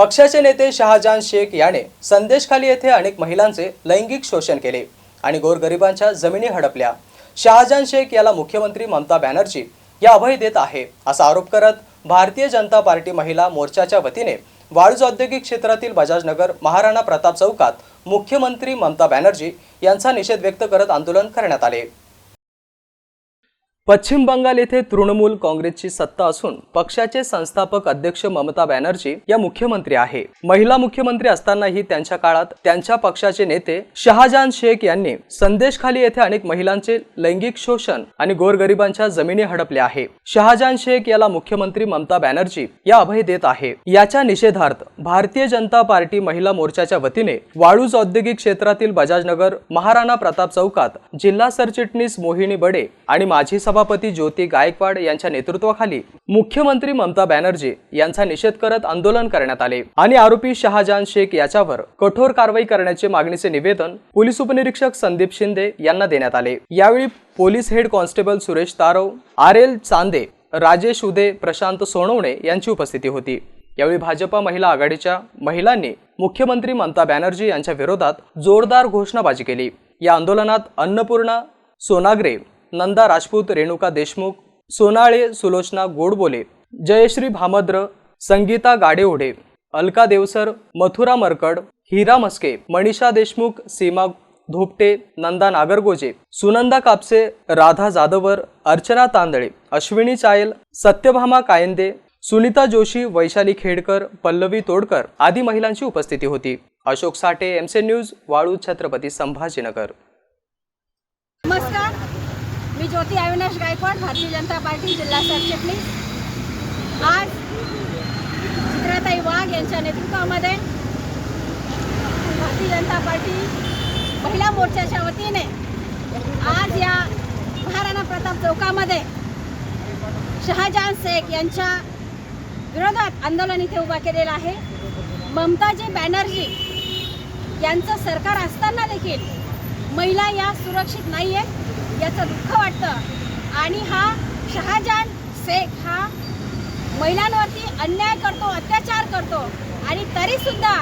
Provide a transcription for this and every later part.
पक्षाचे नेते शहाजहान शेख याने संदेशखाली येथे अनेक महिलांचे लैंगिक शोषण केले आणि गोरगरिबांच्या जमिनी हडपल्या. शहाजहान शेख याला मुख्यमंत्री ममता बॅनर्जी या अभय देत आहे असा आरोप करत भारतीय जनता पार्टी महिला मोर्चाच्या वतीने वाळूज औद्योगिक क्षेत्रातील बजाजनगर महाराणा प्रताप चौकात मुख्यमंत्री ममता बॅनर्जी यांचा निषेध व्यक्त करत आंदोलन करण्यात आले. पश्चिम बंगाल येथे तृणमूल काँग्रेसची सत्ता असून पक्षाचे संस्थापक अध्यक्ष ममता बॅनर्जी या मुख्यमंत्री आहे. महिला मुख्यमंत्री असतानाही त्यांच्या काळात त्यांच्या पक्षाचे नेते शहाजहान शेख यांनी संदेशखाली येथे अनेक महिलांचे लैंगिक शोषण आणि गोरगरिबांच्या जमिनी हडपल्या आहे. शहाजहान शेख याला मुख्यमंत्री ममता बॅनर्जी या अभय देत आहे. याच्या निषेधार्थ भारतीय जनता पार्टी महिला मोर्चाच्या वतीने वाळूज औद्योगिक क्षेत्रातील बजाजनगर महाराणा प्रताप चौकात जिल्हा सरचिटणीस मोहिनी बडे आणि माजी सभापती ज्योती गायकवाड यांच्या नेतृत्वाखाली मुख्यमंत्री ममता बॅनर्जी यांचा निषेध करत आंदोलन करण्यात आले. आणि आरोपी शहाजहान शेख याच्यावर कठोर कारवाई करण्याचे मागणीचे निवेदन पोलीस उपनिरीक्षक संदीप शिंदे यांना देण्यात आले. यावेळी police head constable Suresh Tarav R L Chande Rajesh Ude Prashant Sonawane यांची उपस्थिती होती. यावेळी भाजपा महिला आघाडीच्या महिलांनी मुख्यमंत्री ममता बॅनर्जी यांच्या विरोधात जोरदार घोषणाबाजी केली. या आंदोलनात अन्नपूर्णा सोनाग्रे नंदा राजपूत रेणुका देशमुख सोनाळे सुलोचना गोडबोले जयश्री भामद्र संगीता गाडेओढे अलका देवसर मथुरा मरकड हिरा मस्के मनीषा देशमुख सीमा धोपटे नंदा नागरगोजे सुनंदा कापसे राधा जाधवर अर्चना तांदळे अश्विनी चायल सत्यभामा कायंदे सुनीता जोशी वैशाली खेडकर पल्लवी तोडकर आदी महिलांची उपस्थिती होती. अशोक साठे एमसे न्यूज वाळू छत्रपती संभाजीनगर. मी ज्योती अविनाश गायकवाड भारतीय जनता पार्टी जिल्हा सरचिटणीस. आज चित्राताई वाघ यांच्या नेतृत्वामध्ये भारतीय जनता पार्टी महिला मोर्चाच्या वतीने आज या महाराणा प्रताप चौकामध्ये शहाजहान शेख यांच्या विरोधात आंदोलन इथे उभा केलेलं आहे. ममताजी बॅनर्जी यांचं सरकार असताना देखील महिला या सुरक्षित नाही आहेत याचं दुःख वाटतं. आणि हा शहाजान शेख हा महिलांवरती अन्याय करतो अत्याचार करतो. आणि तरीसुद्धा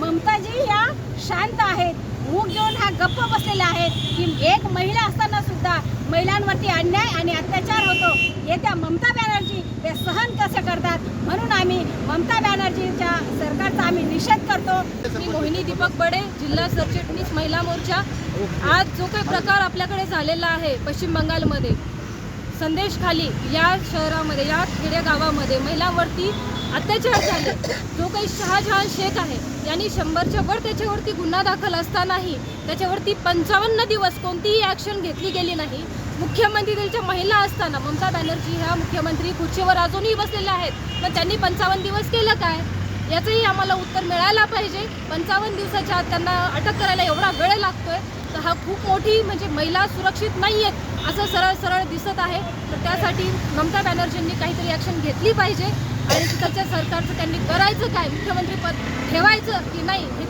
ममताजी या शांत आहेत. मूग घेऊन हा गप्प बसलेल्या आहेत की एक महिला असताना सुद्धा महिलांवरती अन्याय आणि अत्याचार होतो. येत्या ममता बॅनर्जी ते सहन कसे करतात म्हणून आम्ही ममता बॅनर्जीच्या सरकारचा आम्ही निषेध करतो. मी मोहिनी दीपक बडे जिल्हा सरचिटणीस महिला मोर्चा. आज जो काही प्रकार आपल्याकडे झालेला आहे पश्चिम बंगालमध्ये संदेश खाली या शहरामध्ये या खेडेगावामध्ये महिलांवरती अत्याचार झाले. जो काही शहाजहान शेख आहे यांनी शंभरच्या वर त्याच्यावरती गुन्हा दाखल असतानाही त्याच्यावरती पंचावन्न दिवस कोणतीही ॲक्शन घेतली गेली नाही. मुख्यमंत्री त्यांच्या महिला असताना ममता बॅनर्जी ह्या मुख्यमंत्री खुर्चीवर अजूनही बसलेल्या आहेत. मग त्यांनी पंचावन्न दिवस केलं काय? याचंही आम्हाला उत्तर मिळायला पाहिजे. पंचावन्न दिवसाच्या आत त्यांना अटक करायला एवढा वेळ लागतोय. तर हा खूप मोठी म्हणजे महिला सुरक्षित नाही आहेत असं सरळ सरळ दिसत आहे. तर त्यासाठी ममता बॅनर्जींनी काहीतरी ॲक्शन घेतली पाहिजे. आणि तिकडच्या सरकारचं त्यांनी करायचं काय? मुख्यमंत्रीपद ठेवायचं की नाही हे